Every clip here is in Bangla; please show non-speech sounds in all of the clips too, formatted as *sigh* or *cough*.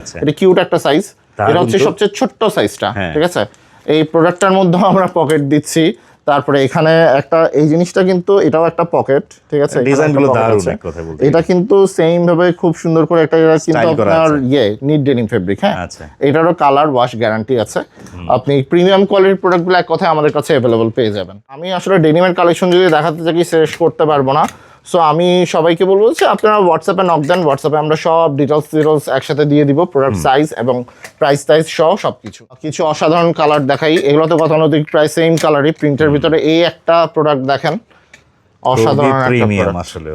আচ্ছা। এটা কিউট একটা সাইজ এটা হচ্ছে সবচেয়ে ছোট্ট সাইজটা হ্যাঁ। ঠিক আছে? এই প্রোডাক্টটার মধ্যেও আমরা পকেট দিচ্ছি। তারপরে এখানে একটা এই জিনিসটা কিন্তু এটাও একটা পকেট ঠিক আছে? এখানে Design গুলো দারুণ কথায় বলতে এটা কিন্তু সেম ভাবে খুব সুন্দর করে একটা এটা কিন্তু আপনার ইয়ে নিট ডেনিম ফেব্রিক হ্যাঁ? আচ্ছা। এটারও কালার ওয়াশ গ্যারান্টি আছে। আপনি প্রিমিয়াম কোয়ালিটির প্রোডাক্টগুলো এক কথায় আমাদের কাছে অ্যাভেলেবল পেয়ে যাবেন। আমি আসলে ডেনিমের কালেকশন যদি দেখাতে থাকি শেষ করতে পারব না? সো আমি সবাইকে বলব যে আপনারা হোয়াটসঅ্যাপে নক দেন হোয়াটসঅ্যাপে আমরা সব ডিটেলস ডিটেলস একসাথে দিয়ে দিব প্রোডাক্ট সাইজ এবং প্রাইস টাইজ সহ সব কিছু কিছু অসাধারণ কালার দেখাই এগুলো তো গতানুগতিক প্রায় সেম কালারই প্রিন্টের ভিতরে এই একটা প্রোডাক্ট দেখেন অসাধারণ প্রিমিয়াম আসলে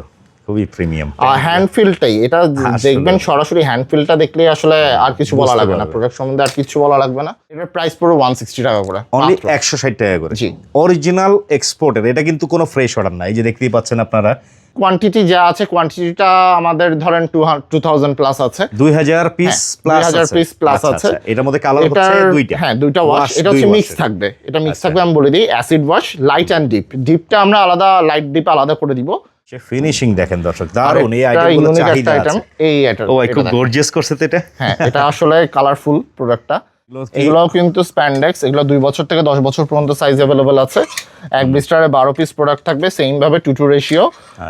খুবই প্রিমিয়াম হ্যান্ড ফিলটাই এটা দেখবেন সরাসরি হ্যান্ড ফিলটা দেখলে আসলে আর কিছু বলা লাগবে না প্রোডাক্ট সম্বন্ধে আর কিছু বলা লাগবে না। এটার প্রাইস পুরো ওয়ান সিক্সটি টাকা করে অনলি মাত্র। একশো ষাট টাকা করে। জি। অরিজিনাল এক্সপোর্টের এটা কিন্তু কোনো ফ্রেশ অর্ডার না। এই যে দেখতেই পাচ্ছেন আপনারা কোয়ান্টিটি যা আছে কোয়ান্টিটিটা আমাদের ধরেন টু থাউজেন্ড প্লাস আছে। দুই হাজার পিস হ্যাঁ, প্লাস 2000 piece plus আছে। এটার মধ্যে কালার হচ্ছে দুইটা। হ্যাঁ দুইটা ওয়াশ এটা হচ্ছে মিক্স থাকবে এটা মিক্স আচ্ছা। থাকবে আমি বলে দিই acid wash light and deep ডিপটা আমরা আলাদা লাইট ডিপ আলাদা করে দিব। সে ফিনিশিং দেখেন দর্শক দারুণ এই আইটেমগুলো চাহিদা আছে। এই এটা ও খুব গর্জিয়াস করছে তো এটা। হ্যাঁ এটা আসলে কালারফুল প্রোডাক্টটা এগুলো কি- এগুলো কিন্তু স্প্যান্ডেক্স এগুলো দুই বছর থেকে দশ বছর পর্যন্ত সাইজ অ্যাভেলেবল আছে। এক বিস্টারে বারো পিস প্রোডাক্ট থাকবে সেম ভাবে টু টু রেশিও।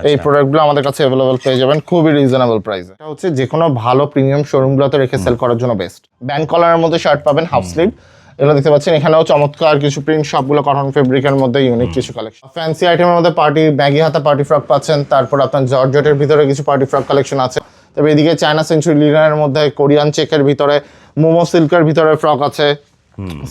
এই প্রোডাক্টগুলো আমাদের কাছে অ্যাভেলেবল পেয়ে যাবেন খুবই রিজনেবল প্রাইসে এটা হচ্ছে যে কোনো ভালো প্রিমিয়াম শোরুমগুলোতে রেখে সেল করার জন্য বেস্ট ব্যান্ড কলারের মধ্যে শার্ট পাবেন হাফ স্লিভ এগুলো দেখতে পাচ্ছেন এখানেও চমৎকার কিছু প্রিন্ট সবগুলো কটন ফেব্রিকের মধ্যে ইউনিক কিছু কালেকশন ফ্যান্সি আইটেমের মধ্যে পার্টি ব্যাগি হাতা পার্টি ফ্রক পাচ্ছেন তারপর আপনার জর্জেটের ভিতরে কিছু পার্টি ফ্রক কালেকশন আছে। তবে এদিকে চায়না সেঞ্চুরি লিনারের মধ্যে কোরিয়ান চেকের ভিতরে মোমো সিল্কের ভিতরে ফ্রক আছে।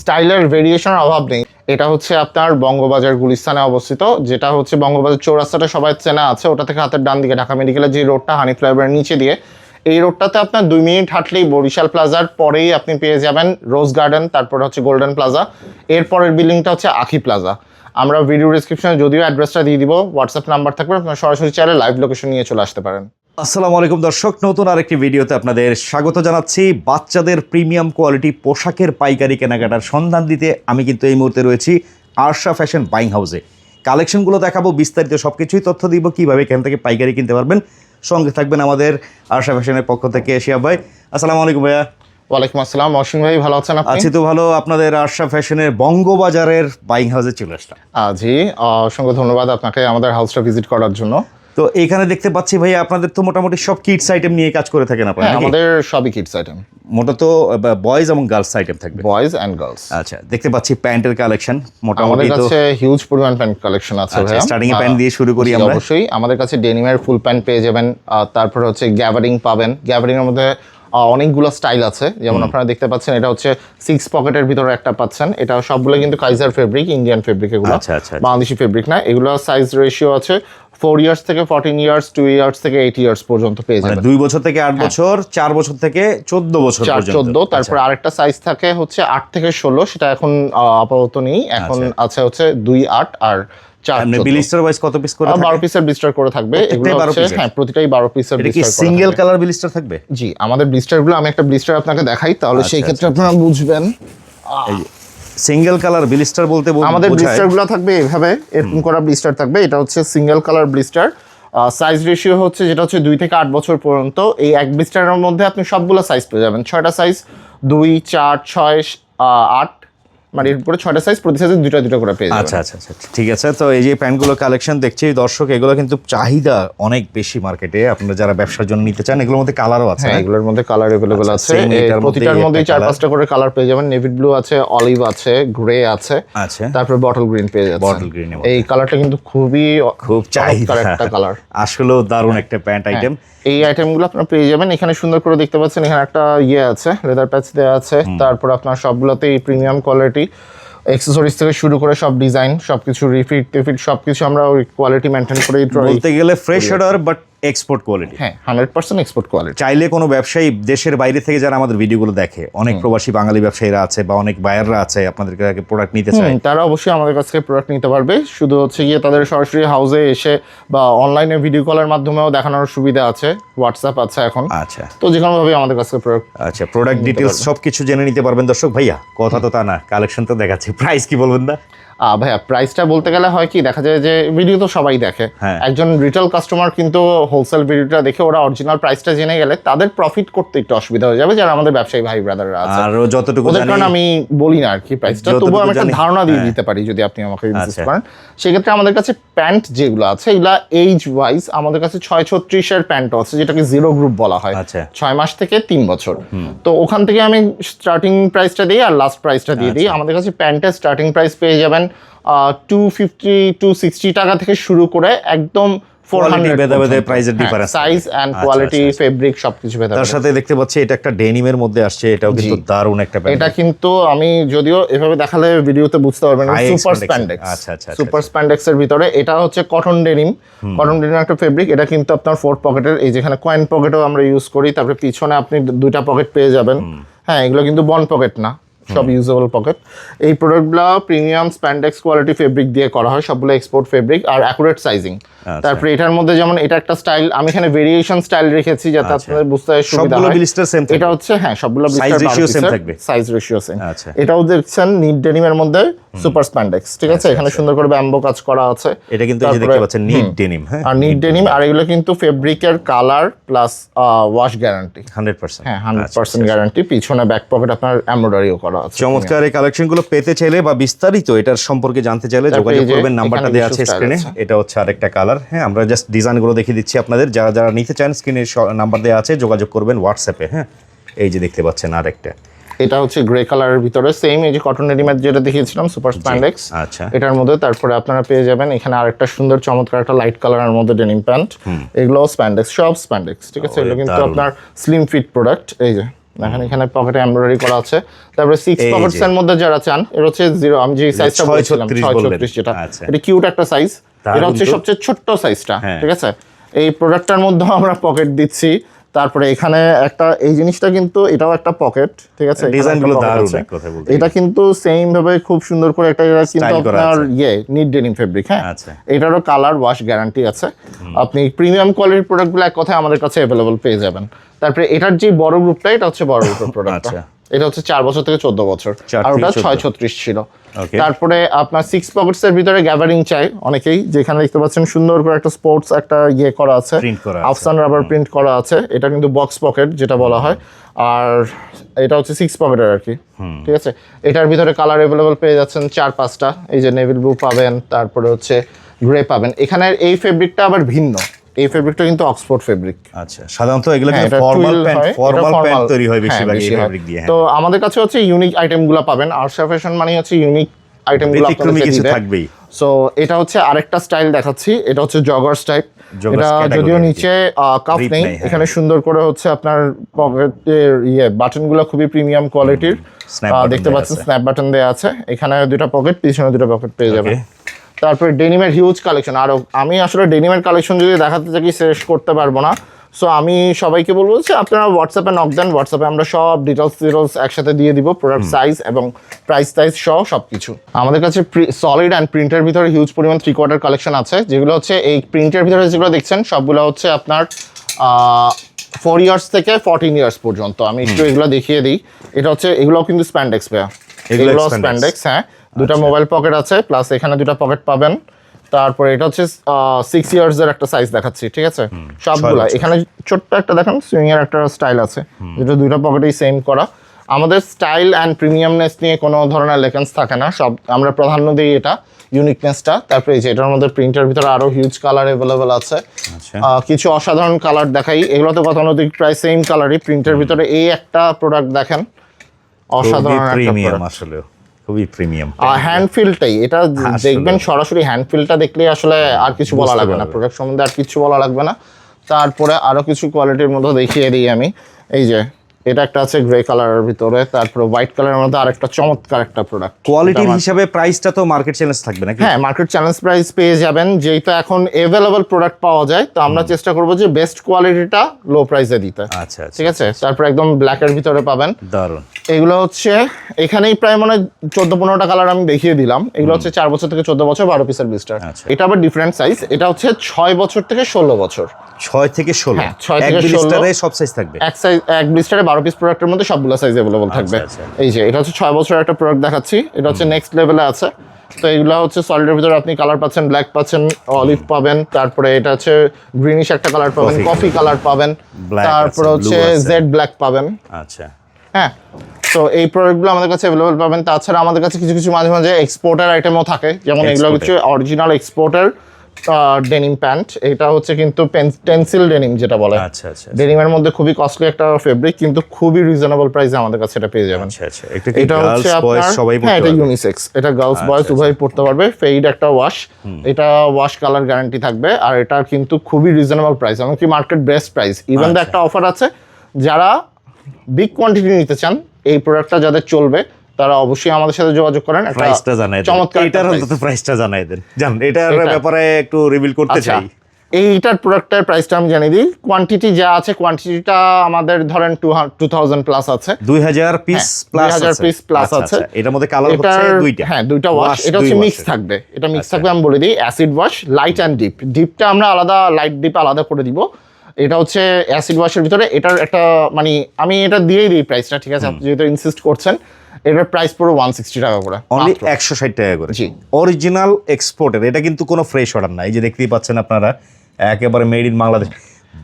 স্টাইলের ভেরিয়েশনের অভাব নেই। এটা হচ্ছে আপনার বঙ্গবাজার গুলিস্তানে অবস্থিত যেটা হচ্ছে বঙ্গবাজার চৌরাস্তাটা সবাই চেনা আছে। ওটা থেকে হাতের ডান দিকে ঢাকা মেডিকেলের যে রোডটা হানি ফ্লাইওভারের নিচে দিয়ে। এই রোডটাতে আপনার দুই মিনিট হাঁটলেই বরিশাল প্লাজার পরেই আপনি পেয়ে যাবেন রোজ গার্ডেন তারপরে হচ্ছে গোল্ডেন প্লাজা। এরপরের বিল্ডিংটা হচ্ছে আখি প্লাজা। আমরা ভিডিও ডিসক্রিপশনে যদিও অ্যাড্রেসটা দিয়ে দিব হোয়াটসঅ্যাপ নাম্বার থাকবে আপনার সরাসরি চাইলে লাইভ লোকেশন নিয়ে চলে আসতে পারেন। আসসালামু আলাইকুম দর্শক নতুন আরেকটি ভিডিওতে আপনাদের স্বাগত জানাচ্ছি। বাচ্চাদের প্রিমিয়াম কোয়ালিটি পোশাকের পাইকারি কেনাকাটার সন্ধান দিতে আমি কিন্তু এই মুহূর্তে রয়েছি আরশা ফ্যাশন বাইং হাউসে। কালেকশনগুলো দেখাবো বিস্তারিত সব কিছুই তথ্য দিব কীভাবে এখান থেকে পাইকারি কিনতে পারবেন। সঙ্গে থাকবেন আমাদের আরশা ফ্যাশনের পক্ষ থেকে এশিয়া ভাই। আসসালামু আলাইকুম ভাইয়া। ওয়ালাইকুম আসসালাম অসীম ভাই ভালো আছেন আপনি? আছি তো ভালো আপনাদের আরশা ফ্যাশনের বঙ্গবাজারের বাইং হাউসে চলে আসলাম। জি অসংখ্য ধন্যবাদ আপনাকে আমাদের হাউসটা ভিজিট করার জন্য। তো এখানে দেখতে পাচ্ছি ভাই আপনাদের তো মোটামুটি সব কিডস আইটেম নিয়ে কাজ করে থাকেন আপনারা হ্যাঁ আমাদের সবই কিডস আইটেম মোটত বয়েজ এবং গার্লস আইটেম থাকবে। বয়েজ এন্ড গার্লস আচ্ছা দেখতে পাচ্ছি প্যান্টের কালেকশন মোটামুটি তো কাছে হিউজ পরিমাণ প্যান্ট কালেকশন আছে ভাই স্টার্টিং এ প্যান্ট দিয়ে শুরু করি আমরা। অবশ্যই। আমাদের কাছে ডেনিমের ফুল প্যান্ট পেয়ে যাবেন। আর তারপর হচ্ছে গ্যাবারিং পাবেন। গ্যাবারিং এর মধ্যে অনেকগুলো স্টাইল আছে। যেমন আপনারা দেখতে পাচ্ছেন এটা হচ্ছে সিক্স পকেটের ভিতরে একটা পাচ্ছেন। এটা সবগুলো কিন্তু কাইজার ফেব্রিক ইন্ডিয়ান ফেব্রিক এগুলো। আচ্ছা, আচ্ছা, আচ্ছা। বাংলাদেশি ফেব্রিক না। এগুলো সাইজ রেশিও আছে ফোর ইয়ার্স থেকে ফোরটিন ইয়ার্স টু ইয়ার্স থেকে এইট ইয়ার্স পর্যন্ত পেয়ে মানে যাবেন। দুই বছর থেকে আট বছর চার বছর থেকে চোদ্দ বছর চার চোদ্দ। তারপর আরেকটা সাইজ থাকে হচ্ছে আট থেকে ষোলো। সেটা এখন আপাতত নেই। এখন আছে হচ্ছে দুই আট। আর বিলিস্টার ওয়াইজ কত পিস করে আহ, থাকে? বারো পিসের ব্লিস্টার করে থাকবে। এগুলো 12? হ্যাঁ প্রতিটাই বারো পিসের এটা কি সিঙ্গেল কালার বিলিস্টার থাকবে? জি আমাদের ব্লিস্টারগুলো আমি একটা ব্লিস্টার আপনাকে দেখাই তাহলে সেই আচ্ছা, ক্ষেত্রে আপনারা বুঝবেন। সিঙ্গেল কালার বিলিস্টার বলতে আমাদের ব্লিস্টারগুলো থাকবে এভাবে এরকম করা ব্লিস্টার থাকবে। এটা হচ্ছে single colour blister size ratio হচ্ছে যেটা হচ্ছে দুই থেকে আট বছর পর্যন্ত। এই এক ব্লিস্টারের মধ্যে আপনি সবগুলো সাইজ পেয়ে যাবেন। ছয়টা সাইজ দুই চার ছয় আট। মানে এরপরে ছয়টা সাইজ প্রতি সাইজে দুইটা দুটো করে পেয়ে যাবেন। আচ্ছা আচ্ছা আচ্ছা। ঠিক আছে তো এই যে প্যান্টগুলো কালেকশন দেখছি দর্শক এগুলো কিন্তু চাহিদা অনেক বেশি মার্কেটে আপনারা যারা ব্যবসার জন্য নিতে চান এগুলোর মধ্যে কালারও আছে হ্যাঁ এগুলোর মধ্যে কালার অ্যাভেলেবল আচ্ছা, আছে। এটার মধ্যেই প্রতিটার মধ্যেই চার পাঁচটা করে কালার পেয়ে যাবেন। নেভি ব্লু আছে অলিভ আছে গ্রে আছে। আচ্ছা। তারপর বটল গ্রিন পেয়ে যাচ্ছে এর মধ্যে। এই কালারটা কিন্তু খুবই খুব চাহিদা। একটা কালার আসলেও দারুণ একটা প্যান্ট আইটেম এই আইটেমগুলো আপনারা পেয়ে যাবেন। এখানে সুন্দর করে দেখতে পাচ্ছেন এখানে একটা ইয়ে আছে লেদার প্যাচ দেওয়া আছে। তারপর আপনার সবগুলোতেই প্রিমিয়াম কোয়ালিটি অ্যাক্সেসরিজ থেকে শুরু করে সব ডিজাইন সবকিছু রিফিট টিফিট সবকিছু আমরা ওই কোয়ালিটি মেনটেন করে বলতে গেলে fresh order but export quality হ্যাঁ হান্ড্রেড পার্সেন্ট এক্সপোর্ট কোয়ালিটি চাইলে কোনো ব্যবসায়ী দেশের বাইরে থেকে যারা আমাদের ভিডিওগুলো দেখে অনেক প্রবাসী বাঙালি ব্যবসায়ীরা আছে বা অনেক বায়াররা আছে আপনাদের কাছে প্রোডাক্ট নিতে চায়। তারা অবশ্যই আমাদের কাছ থেকে প্রোডাক্ট নিতে পারবে। শুধু হচ্ছে গিয়ে তাদের সরাসরি হাউসে এসে বা অনলাইনে ভিডিও কলের মাধ্যমেও দেখানোর সুবিধা আছে হোয়াটসঅ্যাপ আছে এখন। আচ্ছা। তো যে কোনোভাবে আমাদের কাছ থেকে প্রোডাক্ট আচ্ছা প্রোডাক্ট ডিটেলস সব কিছু জেনে নিতে পারবেন। দর্শক ভাইয়া কথা তো তা না কালেকশন তো দেখাচ্ছি। প্রাইস কি বলবেন না ভাইয়া প্রাইসটা বলতে গেলে হয় কি দেখা যায় যে ভিডিও তো সবাই দেখে হ্যাঁ। একজন রিটেল কাস্টমার কিন্তু হোলসেল ভিডিওটা দেখে ওরা অরিজিনাল প্রাইসটা জেনে গেলে তাদের প্রফিট করতে একটু অসুবিধা হয়ে যাবে যারা আমাদের ব্যবসায়ী ভাই ব্রাদাররা আছে আর যতটুকু ওদের জানি কারণে আমি বলি না আর কি প্রাইসটা তবুও আমি একটা ধারণা দিয়ে হ্যাঁ। দিতে পারি যদি আপনি আমাকে ইনসিস্ট আচ্ছা। করেন সেক্ষেত্রে আমাদের কাছে প্যান্ট যেগুলো আছে এগুলা এইজ ওয়াইজ আমাদের কাছে ছয় ছত্রিশের প্যান্টও আছে যেটাকে জিরো গ্রুপ বলা হয় আচ্ছা। ছয় মাস থেকে তিন বছর তো ওখান থেকে আমি স্টার্টিং প্রাইসটা দিই আর লাস্ট প্রাইসটা দিয়ে আচ্ছা। দিই আমাদের কাছে প্যান্টের স্টার্টিং প্রাইস পেয়ে যাবেন টু ফিফটি টু সিক্সটি টাকা থেকে শুরু করে একদম সাইজ আচ্ছা, কোয়ালিটি আচ্ছা, ফেব্রিক সবকিছু তার সাথে দেখতে পাচ্ছি এটা একটা ডেনিমের মধ্যে আসছে এটাও কিন্তু দারুণ একটা এটা কিন্তু আমি যদিও এভাবে দেখালে ভিডিওতে বুঝতে পারবেন High সুপার। স্প্যান্ডেক্স আচ্ছা, আচ্ছা, আচ্ছা, সুপার স্প্যান্ডেক্স এর ভিতরে এটা হচ্ছে কটন ডেনিম কটন ডেনিম একটা ফেব্রিক এটা কিন্তু আপনার ফোর পকেটের এই যেখানে কয়েন পকেটও আমরা ইউজ করি তারপরে পিছনে আপনি দুইটা পকেট পেয়ে যাবেন। হ্যাঁ এগুলো কিন্তু বন পকেট না। সব ইউজেবল পকেট এই প্রোডাক্টগুলো প্রিমিয়াম স্প্যান্ডেক্স কোয়ালিটি ফেব্রিক দিয়ে করা হয় সবগুলো এক্সপোর্ট ফেব্রিক আর অ্যাকুরেট সাইজিং আচ্ছা। তারপরে এটার মধ্যে যেমন এটা একটা স্টাইল আমি এখানে ভেরিয়েশন স্টাইল রেখেছি যাতে আপনাদের বুঝতে সুবিধা আচ্ছা। হয় blister same এটা হচ্ছে হ্যাঁ সবগুলো Size ratio same থাকবে? সাইজ রেশিও সেম আচ্ছা। এটাও দেখছেন নিট ডেনিমের মধ্যে সুপার স্প্যান্ডেক্স ঠিক আছে? এখানে সুন্দর করে ব্যাম্বো কাজ করা আছে। এটা কিন্তু এই দেখতে পাচ্ছেন নিট ডেনিম হ্যাঁ? আর নিট ডেনিম আর এগুলো কিন্তু ফেব্রিকের colour plus wash guarantee hundred percent হ্যাঁ হান্ড্রেড পার্সেন্ট গ্যারান্টি পিছনে ব্যাক পকেট আপনার এমব্রয়ডারিও করা আছে। চমৎকার এই কালেকশনগুলো পেতে চাইলে বা বিস্তারিত এটার সম্পর্কে জানতে চাইলে যোগাযোগ করবেন নাম্বারটা দেওয়া আছে স্ক্রিনে এটা হচ্ছে আরেকটা কালার হ্যাঁ আমরা জাস্ট ডিজাইনগুলো দেখিয়ে দিচ্ছি আপনাদের। যারা যারা নিতে চান স্ক্রিনে নাম্বার দেওয়া আছে যোগাযোগ করবেন হোয়াটসঅ্যাপে হ্যাঁ। এই যে দেখতে পাচ্ছেন আরেকটা। এটা হচ্ছে গ্রে কালারের ভিতরে সেম এই যে কটন রেডিমেড যেটা দেখিয়েছিলাম সুপার স্প্যান্ডেক্স আচ্ছা। এটার মধ্যে তারপরে আপনারা পেয়ে যাবেন এখানে আরেকটা সুন্দর চমৎকার একটা লাইট কালারের মধ্যে ডেনিম প্যান্ট এগুলো স্প্যান্ডেক্স সব স্প্যান্ডেক্স ঠিক আছে? এগুলো কিন্তু আপনার স্লিম ফিট প্রোডাক্ট এই যে। দেখেন এখানে পকেটে এমব্রয়ডারি করা আছে তারপরে সিক্স পকেটস এর মধ্যে যারা চান এটা হচ্ছে জিরো আমি যে সাইজটা বলেছিলাম ছত্রিশ ছয় বললেন। ছত্রিশ যেটা আচ্ছা। এটা কিউট একটা সাইজ এটা হচ্ছে সবচেয়ে ছোট্ট সাইজটা হ্যাঁ। ঠিক আছে এই প্রোডাক্টটার মধ্যে আমরা পকেট দিচ্ছি তারপরে এখানে একটা এই জিনিসটা কিন্তু এটাও একটা পকেট ঠিক আছে? এখানে Design একটা গুলো pocket দারুণ এক কথা বলতে এটা কিন্তু সেম ভাবে খুব সুন্দর করে একটা এটা কিন্তু আপনার ইয়ে নিট ডেনিম ফেব্রিক হ্যাঁ? আচ্ছা। এটারও কালার ওয়াশ গ্যারান্টি আছে। আপনি প্রিমিয়াম কোয়ালিটির প্রোডাক্টগুলো এক কথায় আমাদের কাছে অ্যাভেলেবল পেয়ে যাবেন। তারপরে এটার যে বড় গ্রুপটা এটা হচ্ছে বড় গ্রুপের প্রোডাক্ট আচ্ছা। এটা হচ্ছে চার বছর থেকে চোদ্দ বছর। আর ওটা ছয় ছত্রিশ ছিল। তারপরে আপনার সিক্স পকেটস এর ভিতরে গ্যাদারিং চাই অনেকেই যেখানে দেখতে পাচ্ছেন সুন্দর করে একটা স্পোর্টস একটা ইয়ে করা আছে। আফসান রাবার প্রিন্ট করা আছে। এটা কিন্তু বক্স পকেট যেটা বলা হয়। আর এটা হচ্ছে সিক্স পকেটের আর কি। ঠিক আছে? এটার ভিতরে কালার অ্যাভেলেবল পেয়ে যাচ্ছেন চার পাঁচটা। এই যে নেভিল ব্লু পাবেন তারপরে হচ্ছে গ্রে পাবেন। এখানে এই ফেব্রিকটা আবার ভিন্ন। এই ফেব্রিকটা কিন্তু অক্সফোর্ড ফেব্রিক আচ্ছা সাধারণত এগুলো এটা ফর্মাল প্যান্ট ফর্মাল প্যান্ট তৈরি হয় হ্যাঁ, বেশিরভাগ এই ফেব্রিক দিয়ে হ্যাঁ। তো আমাদের কাছে হচ্ছে ইউনিক আইটেমগুলো পাবেন। আরশা ফ্যাশন মানে হচ্ছে ইউনিক আইটেমগুলো ব্যতিক্রমী কিছু থাকবেই। সো এটা হচ্ছে আরেকটা স্টাইল দেখাচ্ছি। এটা হচ্ছে জগার্স টাইপ এটা যদিও কি। নিচে কাপ নেই। হ্যাঁ। এখানে সুন্দর করে হচ্ছে আপনার পকেটের ইয়ে বাটনগুলো খুবই প্রিমিয়াম কোয়ালিটির দেখতে পাচ্ছেন স্ন্যাপ বাটন দেওয়া আছে। এখানে দুটো পকেট পিছনে দুটো পকেট পেয়ে Okay. তারপরে ডেনিমের হিউজ কালেকশন আরও আমি আসলে ডেনিমের কালেকশন যদি দেখাতে থাকি শেষ করতে পারব না। সো আমি সবাইকে বলব যে আপনারা হোয়াটসঅ্যাপে নক দেন। হোয়াটসঅ্যাপে আমরা সব ডিটেলস ডিটেলস একসাথে দিয়ে দিব প্রোডাক্ট সাইজ এবং প্রাইস টাইজ সহ সব কিছু আমাদের কাছে সলিড অ্যান্ড প্রিন্টের ভিতরে হিউজ পরিমাণ থ্রি কোয়ার্টার কালেকশন আছে যেগুলো হচ্ছে এই প্রিন্টের ভিতরে যেগুলো দেখছেন সবগুলো হচ্ছে আপনার ফোর ইয়ার্স থেকে ফোরটিন ইয়ার্স পর্যন্ত। আমি একটু এগুলো দেখিয়ে দিই। এটা হচ্ছে এগুলো কিন্তু স্প্যান্ডেক্স পেয়া এগুলো? স্প্যান্ডেক্স হ্যাঁ। দুটা মোবাইল পকেট আছে প্লাস এখানে দুটা পকেট পাবেন। তারপরে এটা হচ্ছে সিক্স ইয়ার্স এর একটা সাইজ দেখাচ্ছি ঠিক আছে? সবগুলা। এখানে ছোট্ট একটা দেখেন সুইং এর একটা স্টাইল আছে। যেটা দুইটা পকেটেই সেম করা। আমাদের স্টাইল অ্যান্ড প্রিমিয়ামনেস নিয়ে কোনো ধরনের লেকেন্স থাকে না। সব আমরা প্রাধান্য দিই এটা ইউনিকনেসটা তারপরে এই যে এটার মধ্যে প্রিন্টের ভিতরে আরও হিউজ কালার অ্যাভেলেবেল আছে। আচ্ছা। কিছু অসাধারণ কালার দেখাই। এগুলো তো গতানুগতিক প্রায় সেম কালারই প্রিন্টের ভিতরে এই একটা প্রোডাক্ট দেখেন। অসাধারণ একটা প্রিমিয়াম আসলে খুবই প্রিমিয়াম হ্যান্ড ফিলটাই এটা দেখবেন সরাসরি হ্যান্ড ফিলটা দেখলে আসলে আর কিছু বলা লাগবে না প্রোডাক্ট সম্বন্ধে আর কিছু বলা লাগবে না। তারপরে আরও কিছু কোয়ালিটির মধ্যে দেখিয়ে দিই আমি। এই যে এটা একটা আছে গ্রে কালারের ভিতরে তারপরে হোয়াইট কালারের মধ্যে আরেকটা চমৎকার একটা প্রোডাক্ট কোয়ালিটির হিসাবে প্রাইসটা তো মার্কেট চ্যালেঞ্জ থাকবে নাকি? হ্যাঁ মার্কেট চ্যালেঞ্জ প্রাইস পেয়ে যাবেন যেটা এখন এভেলেবল প্রোডাক্ট পাওয়া যায় তো আমরা চেষ্টা করব যে বেস্ট কোয়ালিটিটা লো প্রাইসে দিতে। আচ্ছা আচ্ছা ঠিক আছে? তারপরে একদম ব্ল্যাকের ভিতরে পাবেন। দারুণ এগুলো হচ্ছে এখানেই প্রায় মানে চোদ্দ পনেরোটা কালার আমি দেখিয়ে দিলাম। এগুলো হচ্ছে চার বছর থেকে চোদ্দ বছর বারো পিসের বিস্টার আচ্ছা। এটা আবার ডিফারেন্ট সাইজ এটা হচ্ছে ছয় বছর থেকে ষোলো বছর। ছয় থেকে ষোলো। হ্যাঁ, ছয় এক থেকে ষোলো। বিলিস্টারে সব সাইজ থাকবে। এক সাইজ এক ব্লিস্টারে বারো পিস প্রোডাক্টের মধ্যে সবগুলো সাইজ অ্যাভেলেবল থাকবে। আচ্ছা। এই যে এটা হচ্ছে ছয় বছরের একটা প্রোডাক্ট দেখাচ্ছি। এটা হচ্ছে নেক্সট লেভেলে আছে। তো এগুলো হচ্ছে সলিডের ভিতরে আপনি কালার পাচ্ছেন ব্ল্যাক পাচ্ছেন অলিভ পাবেন। তারপরে এটা হচ্ছে গ্রিনিশ একটা কালার পাবেন কফি কালার পাবেন। তারপরে হচ্ছে জেড ব্ল্যাক পাবেন। আচ্ছা। হ্যাঁ তো এই প্রোডাক্টগুলো আমাদের কাছে অ্যাভেলেবল পাবেন। তাছাড়া আমাদের কাছে কিছু কিছু মাঝে মাঝে এক্সপোর্টার আইটেমও থাকে। যেমন এগুলো হচ্ছে অরিজিনাল এক্সপোর্টার ডেনিম প্যান্ট এটা হচ্ছে কিন্তু পেন্সিল ডেনিম যেটা বলে। আচ্ছা আচ্ছা ডেনিমের মধ্যে খুবই কস্টলি একটা ফেব্রিক কিন্তু খুবই রিজনেবল প্রাইসে আমাদের কাছে এটা পেয়ে যাবেন। আচ্ছা আচ্ছা। এটা হচ্ছে আপনার সবাই হ্যাঁ পড়তে এটা ইউনিসেক্স এটা গার্লস বয়েজ উভয় পড়তে পারবে। ফেইড একটা ওয়াশ এটা ওয়াশ কালার গ্যারান্টি থাকবে। আর এটা কিন্তু খুবই রিজনেবল প্রাইস এমনকি মার্কেট বেস্ট প্রাইস ইভেন আচ্ছা। একটা অফার আছে যারা বিগ কোয়ান্টিটি নিতে চান এই প্রোডাক্টটা যাদের চলবে তারা অবশ্যই আমাদের সাথে যোগাযোগ করেন। প্রাইসটা জানাই দেন। চমৎকার এটার অন্তত প্রাইসটা জানাই দেন। জান এটার ব্যাপারে একটু রিভিল করতে আচ্ছা চাই। এইটার প্রোডাক্টের প্রাইসটা আমি জানিয়ে দিই। কোয়ান্টিটি যা আছে কোয়ান্টিটিটা আমাদের ধরেন টু থাউজেন্ড প্লাস আছে। দুই হাজার পিস হ্যাঁ, প্লাস 2000 piece plus আছে। এটার মধ্যে কালার হচ্ছে দুইটা। হ্যাঁ দুইটা ওয়াশ এটা হচ্ছে মিক্স থাকবে। এটা মিক্স থাকবে আমি বলে দিই acid wash light and deep ডিপটা আমরা আলাদা লাইট ডিপ আলাদা করে দিব। এটা হচ্ছে অ্যাসিড ওয়াশের ভিতরে। এটার একটা মানে আমি এটা দিয়েই দিই প্রাইসটা ঠিক আছে? আপনি যেহেতু ইনসিস্ট করছেন। এটার প্রাইস পুরো ওয়ান সিক্সটি টাকা করে। অনলি একশো ষাট টাকা করে। জি। অরিজিনাল এক্সপোর্টের এটা কিন্তু কোনো ফ্রেশ অর্ডার না এই যে দেখতেই পাচ্ছেন আপনারা একেবারে মেড ইন বাংলাদেশ।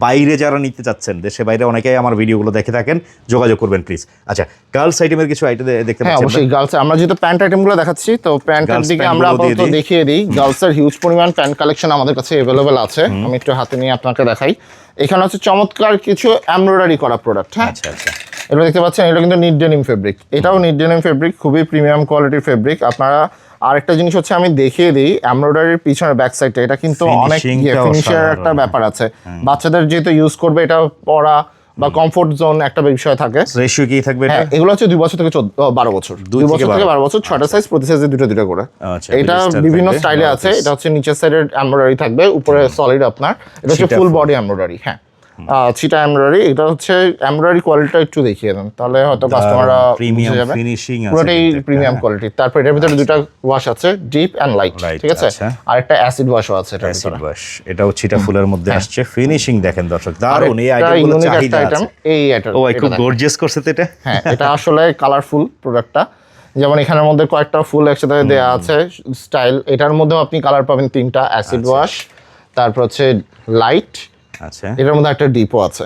বাইরে যারা নিতে চাচ্ছেন দেশে বাইরে অনেকেই আমার ভিডিওগুলো দেখে থাকেন যোগাযোগ করবেন প্লিজ আচ্ছা গার্লস আইটেমের কিছু আইটেম দেখতে হ্যাঁ পাচ্ছেন অবশ্যই গার্লস আমরা যেহেতু প্যান্ট আইটেমগুলো দেখাচ্ছি তো প্যান্টের দিকে আমরা আপাতত। দেখিয়ে দিই। গার্লসের হিউজ পরিমাণ প্যান্ট কালেকশন আমাদের কাছে অ্যাভেলেবেল আছে। আমি একটু হাতে নিয়ে আপনাকে দেখাই। এখানে হচ্ছে চমৎকার কিছু এমব্রয়ডারি করা প্রোডাক্ট হ্যাঁ? আচ্ছা আচ্ছা। এটা দেখতে পাচ্ছেন এটা কিন্তু নিট ডেনিম ফেব্রিক এটাও নিট ডেনিম ফেব্রিক খুবই প্রিমিয়াম কোয়ালিটির ফেব্রিক আপনারা আরেকটা জিনিস হচ্ছে আমি দেখিয়ে দিই এমব্রয়ডারির পিছনের ব্যাক সাইডটা এটা কিন্তু অনেক Finishing-টা ফিনিশের একটা ব্যাপার আছে। বাচ্চাদের যেহেতু ইউজ করবে এটা পরা বা কমফোর্ট জোন একটা বিষয় থাকে। রেশিও কি থাকবে এটা? হ্যাঁ এগুলো হচ্ছে দুই বছর থেকে চোদ্দ বারো বছর। দুই বছর থেকে বারো। বারো বছর ছয়টা সাইজ প্রতি সাইজে দুটো দুটো করে। আচ্ছা, এটা বিভিন্ন স্টাইলে আছে এটা হচ্ছে নিচের সাইডের এমব্রয়ডারি থাকবে উপরে সলিড আপনার এটা হচ্ছে ফুল বডি এমব্রয়ডারি হ্যাঁ। ছিটা এমব্রয়ডারি এটা হচ্ছে এমব্রয়ডারি কোয়ালিটিটা একটু দেখিয়ে দেন। তাহলে হয়তো কাস্টমাররা বুঝে যাবে। আছে পুরোটাই প্রিমিয়াম হ্যাঁ। কোয়ালিটি তারপর এটার ভিতরে দুটো ওয়াশ আছে ডিপ এন্ড লাইট ঠিক আছে? আচ্ছা। আর একটা অ্যাসিড ওয়াশও আছে এটার অ্যাসিড ওয়াশ এটাও ছিটা ফুলের মধ্যে আসছে। ফিনিশিং দেখেন দর্শক দারুণ এই আইটেমগুলো চাহিদা আছে। এই item, ও খুব গর্জিয়াস করছে তো এটা? হ্যাঁ এটা আসলে কালারফুল প্রোডাক্টটা যেমন এখানের মধ্যে কয়েকটা ফুল একসাথে দেওয়া আছে স্টাইল এটার মধ্যেও আপনি কালার পাবেন তিনটা অ্যাসিড ওয়াশ তারপর হচ্ছে লাইট আচ্ছা এটার মধ্যে একটা ডিপো আছে।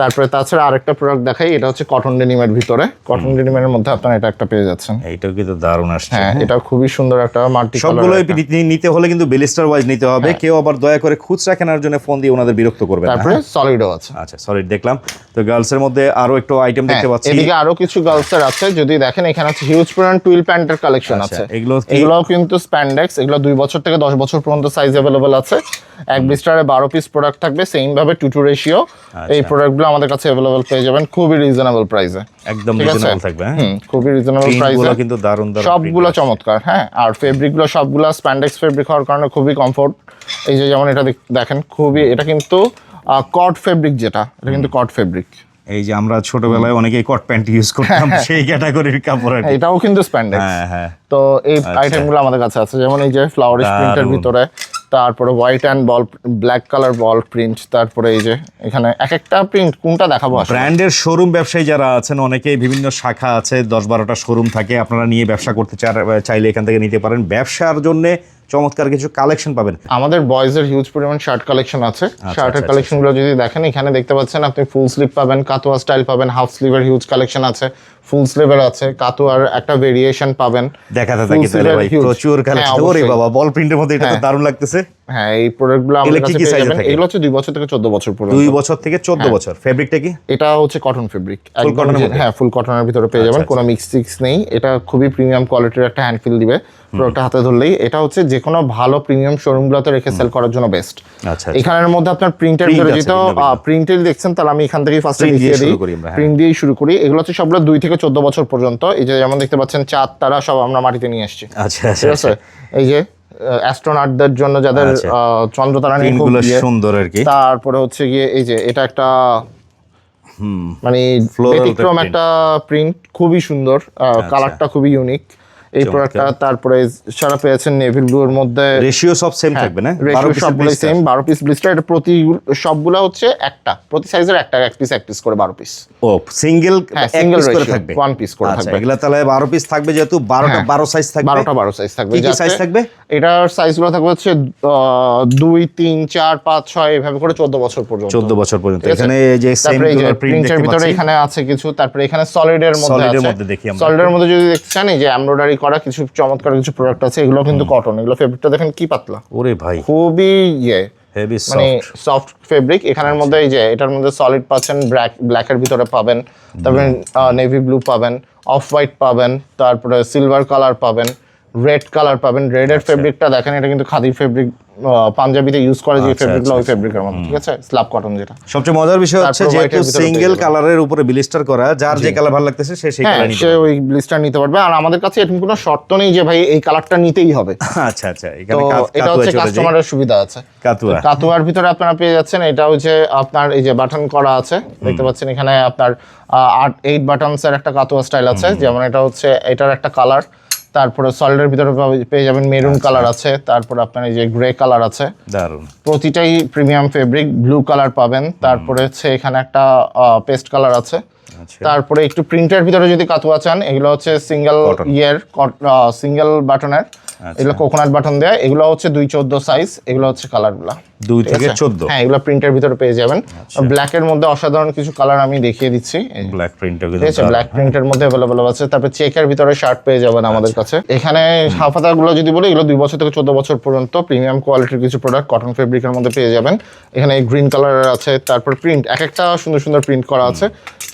তারপরে তাছাড়া আরেকটা প্রোডাক্ট দেখাই এটা হচ্ছে কটন ডেনিমের ভিতরে। কটন ডেনিমের মধ্যে আপনারা এটা একটা পেয়ে যাচ্ছেন। এইটাও কিন্তু দারুণ আসছে। হ্যাঁ এটা খুবই সুন্দর একটা মাল্টি সবগুলো নিতে হলে কিন্তু বেলিস্টার ওয়াইজ নিতে হবে। হ্যাঁ। কেউ আবার দয়া করে খুচরা কেনার জন্য ফোন দিয়ে ওনাদের বিরক্ত করবে তারপরে সলিডও আছে। আচ্ছা সরি দেখলাম। তো গার্লস এর মধ্যে আরও একটু আইটেম দেখতে হ্যাঁ, পাচ্ছি। এদিকে আরও কিছু গার্লসের আছে। যদি দেখেন এখানে আছে হিউজ পরিমাণ টুইল প্যান্টের কালেকশন আচ্ছা, আছে। এগুলো এগুলোও কিন্তু স্প্যান্ডেক্স এগুলো দুই বছর থেকে দশ বছর পর্যন্ত সাইজ অ্যাভেলেবল আছে। এক বিস্টারে বারো পিস প্রোডাক্ট থাকবে। সেম ভাবে টু টু রেশিও আচ্ছা। এই প্রোডাক্টগুলো আমাদের কাছে অ্যাভেলেবল পেয়ে যাবেন খুবই রিজনেবল প্রাইসে একদম রিজনেবল থাকবে হ্যাঁ। খুবই রিজনেবল প্রাইসে গুলো কিন্তু দারুণ দারুণ সবগুলো চমৎকার হ্যাঁ। আর ফেব্রিকগুলো সবগুলো স্প্যান্ডেক্স ফেব্রিক হওয়ার কারণে খুবই কমফোর্ট এই যে যেমন এটা দেখেন খুবই এটা কিন্তু কট ফেব্রিক যেটা এটা কিন্তু কট ফেব্রিক এই যে আমরা ছোটবেলায় অনেকেই কট প্যান্ট ইউজ করতাম সেই ক্যাটাগরির কাপড় এটাও কিন্তু স্প্যান্ডেক্স হ্যাঁ হ্যাঁ। তো এই আইটেমগুলো আমাদের কাছে আছে যেমন এই যে ফ্লাওয়ারিশ প্রিন্টের ভিতরে তারপরে white and ball black colour ball print তারপরে এই যে এখানে এক একটা প্রিন্ট কোনটা দেখাবো ব্র্যান্ডের শোরুম ব্যবসায়ী যারা আছেন, অনেকেই বিভিন্ন শাখা আছে, দশ বারোটা শোরুম থাকে, আপনারা নিয়ে ব্যবসা করতে চাইলে এখান থেকে নিতে পারেন। ব্যবসার জন্য চমৎকার কিছু কালেকশন পাবেন। আমাদের বয়েজের হিউজ পরিমাণ শার্ট কালেকশন আছে। শার্টের আচ্ছা, কালেকশনগুলো যদি দেখেন এখানে দেখতে পাচ্ছেন আপনি ফুল স্লিভ পাবেন কাতোয়া স্টাইল পাবেন হাফ স্লিভের হিউজ কালেকশন আছে ফুল স্লিভের আছে কাতোয়ার একটা ভেরিয়েশন পাবেন। দেখাতে থাকি তাহলে ভাই প্রচুর হ্যাঁ, কালেকশন ওরে বাবা বল প্রিন্টের মধ্যে এটা তো হ্যাঁ। দারুণ লাগতেছে। হ্যাঁ এই প্রোডাক্টগুলো আমাদের কাছে পেয়ে যাবেন? এগুলো হচ্ছে দুই বছর থেকে চোদ্দ বছর পর্যন্ত দুই বছর থেকে চোদ্দ বছর। ফেব্রিকটা কি? এটা হচ্ছে কটন ফেব্রিক cotton-এর হ্যাঁ ফুল কটনের ভিতরে পেয়ে যাবেন কোনো মিক্স টিক্স নেই। এটা খুবই প্রিমিয়াম কোয়ালিটির একটা হ্যান্ড ফিল দিবে। প্রোডাক্টটা হাতে ধরলেই এটা হচ্ছে যে কোনো ভালো প্রিমিয়াম শোরুমগুলোতে রেখে সেল করার জন্য বেস্ট আচ্ছা এখানের মধ্যে আপনার প্রিন্টের ভিতরে ভিন্ন ভিন্ন। প্রিন্টের দেখছেন তাহলে আমি এখান থেকেই ফার্স্টে দিয়ে দিই। শুরু করি আমরা, হ্যাঁ। প্রিন্ট দিয়েই শুরু করি। এগুলো হচ্ছে সবগুলো দুই থেকে চোদ্দ বছর পর্যন্ত। এই যে যেমন দেখতে পাচ্ছেন চাঁদ তারা সব আমরা মাটিতে নিয়ে এসেছি আচ্ছা আচ্ছা ঠিক আছে? এই যে অ্যাস্ট্রোনাটদের জন্য যাদের আচ্ছা। চন্দ্রতারা নিয়ে খুব ইয়ে, সুন্দর আর কি। তারপরে হচ্ছে গিয়ে এই যে এটা একটা মানে ব্যতিক্রম একটা প্রিন্ট খুবই সুন্দর কালারটা খুবই ইউনিক এই প্রোডাক্টটা তারপরে সারা পেয়েছেন নেভি ব্লুর মধ্যে রেশিও সব সেম থাকবে না রেশিও সবগুলো? সেম বারো পিস ব্লিস্টার এটা প্রতি সবগুলো হচ্ছে একটা প্রতি সাইজের একটা এক পিস এক পিস করে বারো পিস ও সিঙ্গেল হ্যাঁ, পিস করে থাকবে one piece করে আচ্ছা থাকবে। এগুলা তাহলে বারো পিস থাকবে যেহেতু বারোটা হ্যাঁ। বারো সাইজ থাকবে বারোটা বারো সাইজ থাকবে কি যাতে- থাকবে? এটার সাইজগুলো থাকবে হচ্ছে আহ, দুই তিন চার পাঁচ ছয় এভাবে করে চোদ্দ বছর পর্যন্ত চোদ্দ বছর পর্যন্ত আছে? এখানে যে সেম প্রিন্ট প্রিন্টের ভিতরে এখানে আছে কিছু তারপরে এখানে সলিডের মধ্যে Solid এর মধ্যে দেখি আমরা সলিডের মধ্যে যদি দেখতে চান এই যে এমব্রয়ডারি করা কিছু চমৎকার কিছু প্রোডাক্ট আছে এগুলো কিন্তু কটন এগুলো ফেব্রিকটা দেখেন কি পাতলা। ওরে ভাই। খুবই ইয়ে হেভি মানে সফট ফেব্রিক এখানের মধ্যে এই যে এটার মধ্যে সলিড পাচ্ছেন ব্ল্যাক ব্ল্যাকের ভিতরে পাবেন তারপরে নেভি ব্লু পাবেন অফ হোয়াইট পাবেন তারপরে সিলভার কালার পাবেন রেড কালার পাবেন। রেডের আচ্ছা। ফেব্রিকটা দেখেন এটা কিন্তু খাদি ফেব্রিক পাঞ্জাবিতে ইউজ করে যে আচ্ছা, ফেব্রিকগুলো ওই আচ্ছা, ফেব্রিকের মধ্যে ঠিক আছে? স্ল্যাব কটন যেটা। সবচেয়ে মজার বিষয় হচ্ছে যেহেতু সিঙ্গেল কালারের উপরে ব্লিস্টার করা যার যে কালার ভালো লাগতেছে সে সেই হ্যাঁ কালার নিতে সে ওই ব্লিস্টার নিতে পারবে আর আমাদের কাছে এরকম কোনো শর্ত নেই যে ভাই এই কালারটা নিতেই হবে। *laughs* আচ্ছা আচ্ছা এখানে এটা হচ্ছে। কাস্টমারের সুবিধা আছে। কাতুয়া। কাতুয়ার ভিতরে আপনারা পেয়ে যাচ্ছেন এটা হচ্ছে আপনার এই যে বাটন করা আছে দেখতে পাচ্ছেন এখানে আপনার আট এইট বাটনস এর একটা কাতুয়া স্টাইল আছে। যেমন এটা হচ্ছে এটার একটা কালার তারপরে সলিডের ভিতরে পেয়ে যাবেন মেরুন আচ্ছা। কালার আছে তারপর আপনার এই যে গ্রে কালার আছে। দারুণ প্রতিটাই প্রিমিয়াম ফেব্রিক ব্লু কালার পাবেন। তারপরে হচ্ছে এখানে একটা পেস্ট কালার আছে। আচ্ছা। তারপরে একটু প্রিন্টের ভিতরে যদি কাতুয়া চান এগুলো হচ্ছে সিঙ্গেল ইয়ার সিঙ্গেল বাটনের আচ্ছা। এগুলো কোকোনাট বাটন দেয় এগুলো হচ্ছে দুই চোদ্দ সাইজ এগুলো হচ্ছে কালারগুলো দুই থেকে চোদ্দ। হ্যাঁ এগুলো প্রিন্টের ভিতরে পেয়ে যাবেন। ব্ল্যাকের মধ্যে অসাধারণ কিছু কালার আমি দেখিয়ে দিচ্ছি। ব্ল্যাক প্রিন্টটা ঠিক আছে ব্ল্যাক প্রিন্টের মধ্যে অ্যাভেলেবল আছে। তারপরে চেকের ভিতরে শার্ট পেয়ে যাবেন আমাদের আচ্ছা। কাছে। এখানে হাফাতাগুলো যদি বলি এগুলো দুই বছর থেকে চোদ্দ বছর পর্যন্ত প্রিমিয়াম কোয়ালিটির কিছু প্রোডাক্ট কটন ফেব্রিকের মধ্যে পেয়ে যাবেন। এখানে গ্রিন কালারের আছে তারপর প্রিন্ট এক একটা সুন্দর সুন্দর প্রিন্ট করা আছে।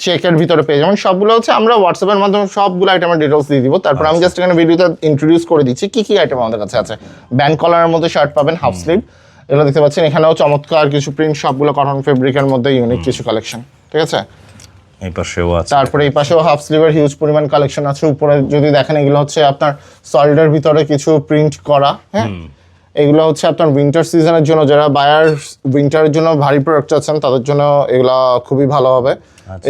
চেকের ভিতরে পেয়ে যাবেন সবগুলো হচ্ছে আমরা হোয়াটসঅ্যাপের মাধ্যমে সবগুলো আইটেমের ডিটেলস দিয়ে দিব। তারপর আমি জাস্ট এখানে ভিডিওতে ইন্ট্রোডিউস করে দিচ্ছি কি কি আইটেম আমাদের কাছে আছে। ব্যান্ড কলারের মধ্যে শার্ট পাবেন হাফ স্লিভ এগুলো দেখতে পাচ্ছেন এখানেও চমৎকার কিছু প্রিন্ট সবগুলো কটন ফেব্রিকের মধ্যে ইউনিক কিছু কালেকশন ঠিক আছে? এই পাশেও আছে। তারপরে এই পাশেও হাফ স্লিভের হিউজ পরিমাণ কালেকশন আছে। উপরে যদি দেখেন এগুলো হচ্ছে আপনার সলিডের ভিতরে কিছু প্রিন্ট করা হ্যাঁ? এগুলো হচ্ছে আপনার উইন্টার সিজনের জন্য যারা বায়ার উইন্টারের জন্য ভারী প্রোডাক্ট আছেন তাদের জন্য এগুলো খুবই ভালো হবে।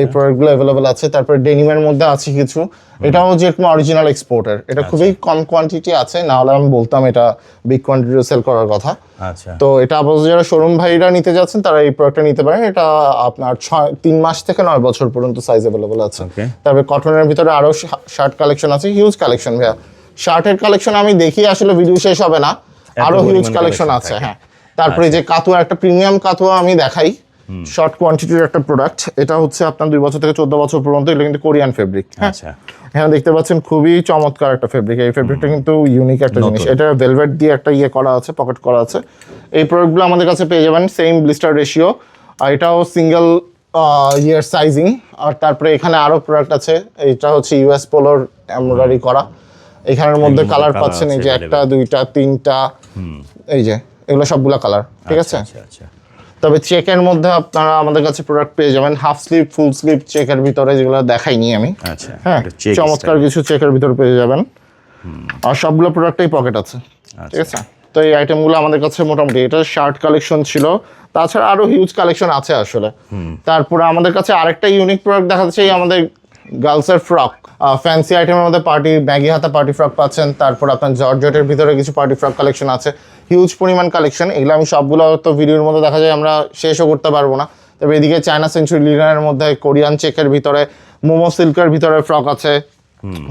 এই প্রোডাক্টগুলো অ্যাভেলেবেল আছে। তারপরে ডেনিমের মধ্যে আছে কিছু। এটাও যেরকম অরিজিনাল এক্সপোর্টের এটা খুবই কম কোয়ান্টিটি আছে না হলে আমি বলতাম এটা বিগ কোয়ান্টিটি সেল করার কথা। আচ্ছা। তো এটা আপাতত যারা শোরুম ভাইরা নিতে যাচ্ছেন তারা এই প্রোডাক্টটা নিতে পারেন। এটা আপনার ছয় তিন মাস থেকে নয় বছর পর্যন্ত সাইজ অ্যাভেলেবেল আছে. তারপরে কটনের ভিতরে আরও শার্ট কালেকশন আছে। হিউজ কালেকশন ভাইয়া। শার্টের কালেকশন আমি দেখি আসলে ভিডিও শেষ হবে না। আরও হিউজ কালেকশন আছে হ্যাঁ। তারপরে যে কাতুয়া একটা প্রিমিয়াম কাতুয়া আমি দেখাই। শর্ট কোয়ান্টিটির একটা প্রোডাক্ট এটা হচ্ছে আপনার দুই বছর থেকে চোদ্দ বছর পর্যন্ত এটা কিন্তু কোরিয়ান ফেব্রিক হ্যাঁ। আচ্ছা। এখানে দেখতে পাচ্ছেন খুবই চমৎকার একটা ফেব্রিক এই ফেব্রিকটা কিন্তু ইউনিক একটা জিনিস। এটা ভেলভেট দিয়ে একটা ইয়ে করা আছে পকেট করা আছে। এই প্রোডাক্টগুলো আমাদের কাছে পেয়ে যাবেন সেম ব্লিস্টার রেশিও আর এটাও সিঙ্গেল ইয়ার সাইজিং আর তারপরে এখানে আরও প্রোডাক্ট আছে এটা হচ্ছে ইউএস পোলোর এমব্রয়ডারি করা। এখানের মধ্যে মধ্যে কালার পাচ্ছেন এই যে একটা দুইটা তিনটা। এই যে এগুলো সবগুলা কালার ঠিক আছে? আচ্ছা আচ্ছা। তবে চেকের মধ্যে আপনারা আমাদের কাছে প্রোডাক্ট পেয়ে যাবেন হাফ স্লিভ ফুল স্লিভ চেকের ভিতরে যেগুলো দেখাইনি আমি। আচ্ছা হ্যাঁ চমৎকার কিছু চেকের ভিতরে পেয়ে যাবেন। আর সবগুলো প্রোডাক্টেই পকেট আছে আচ্ছা। ঠিক আছে? তো এই আইটেমগুলো আমাদের কাছে মোটামুটি এটা শার্ট কালেকশন ছিল। তাছাড়া আরও হিউজ কালেকশন আছে আসলে। তারপরে আমাদের কাছে আরেকটা ইউনিক প্রোডাক্ট দেখা যাচ্ছে এই আমাদের গার্লসের ফ্রক ফ্যান্সি আইটেমের মধ্যে পার্টি ম্যাগি হাতা পার্টি ফ্রক পাচ্ছেন তারপর আপনার জর্জেটের ভিতরে কিছু পার্টি ফ্রক কালেকশন আছে। হিউজ পরিমাণ কালেকশন এগুলো আমি সবগুলো তো ভিডিওর মধ্যে দেখা যায় আমরা শেষও করতে পারব না। তবে এদিকে চায়না সেঞ্চুরি লিনারের মধ্যে কোরিয়ান চেকের ভিতরে মোমো সিল্কের ভিতরে ফ্রক আছে।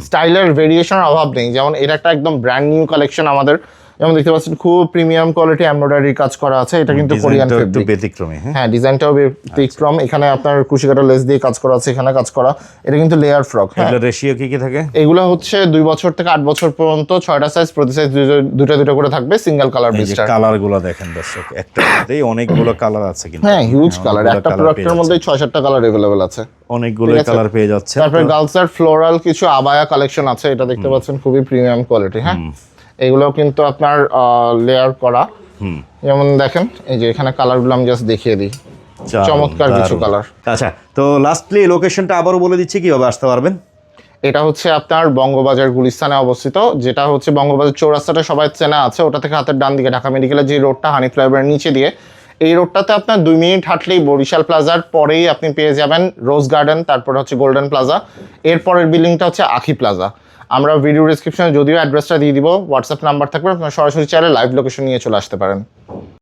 স্টাইলের ভেরিয়েশনের অভাব নেই যেমন এটা একটা একদম ব্র্যান্ড নিউ কালেকশন আমাদের। যেমন দেখতে পাচ্ছেন খুব প্রিমিয়াম কোয়ালিটি এমব্রয়ডারি কাজ করা আছে। এটা কিন্তু কোরিয়ান ফেব্রিক ব্যতিক্রমী হ্যাঁ। হ্যাঁ ডিজাইনটাও ব্যতিক্রম। এখানে আপনার কুশিকাটা লেস দিয়ে কাজ করা আছে এখানে কাজ করা। এটা কিন্তু লেয়ার ফ্রক এগুলো রেশিও কি কি থাকে? এগুলো হচ্ছে দুই বছর থেকে আট বছর পর্যন্ত ছয়টা সাইজ প্রতি সাইজ দুটো দুটো করে থাকবে সিঙ্গেল কালার এই যে ব্লিস্টার কালারগুলো দেখেন দর্শক একটা অনেকগুলো কালার আছে কিন্তু। হ্যাঁ হিউজ হ্যাঁ, কালার একটা প্রোডাক্টের মধ্যে ছয় সাতটা কালার অ্যাভেলেবেল আছে। অনেকগুলো কালার পেয়ে যাচ্ছে তারপরে গার্লসের ফ্লোরাল কিছু আবায়া কালেকশন আছে এটা দেখতে পাচ্ছেন খুবই প্রিমিয়াম কোয়ালিটি হ্যাঁ। এগুলো কিন্তু আপনার লেয়ার করা। যেমন দেখেন এই যে এখানে কালারগুলো আমি জাস্ট দেখিয়ে দিই। চমৎকার কিছু কালার আচ্ছা তো লাস্টলি লোকেশনটা আবারও বলে দিচ্ছি কীভাবে আসতে পারবেন? এটা হচ্ছে আপনার বঙ্গবাজার গুলিস্তানে অবস্থিত যেটা হচ্ছে বঙ্গবাজার চৌরাস্তাটা সবাই চেনা আছে। ওটা থেকে হাতের ডান দিকে ঢাকা মেডিকেলের যে রোডটা হানি ফ্লাইওভারের নিচে দিয়ে। এই রোডটাতে আপনার দুই মিনিট হাঁটলেই বরিশাল প্লাজার পরেই আপনি পেয়ে যাবেন রোজ গার্ডেন তারপরে হচ্ছে গোল্ডেন প্লাজা। এরপরের বিল্ডিংটা হচ্ছে আখি প্লাজা। আমরা ভিডিও ডিসক্রিপশনে যদিও অ্যাড্রেসটা দিয়ে দিব হোয়াটসঅ্যাপ নাম্বার থাকবে, আপনারা সরাসরি চাইলে লাইভ লোকেশন নিয়ে চলে আসতে পারেন।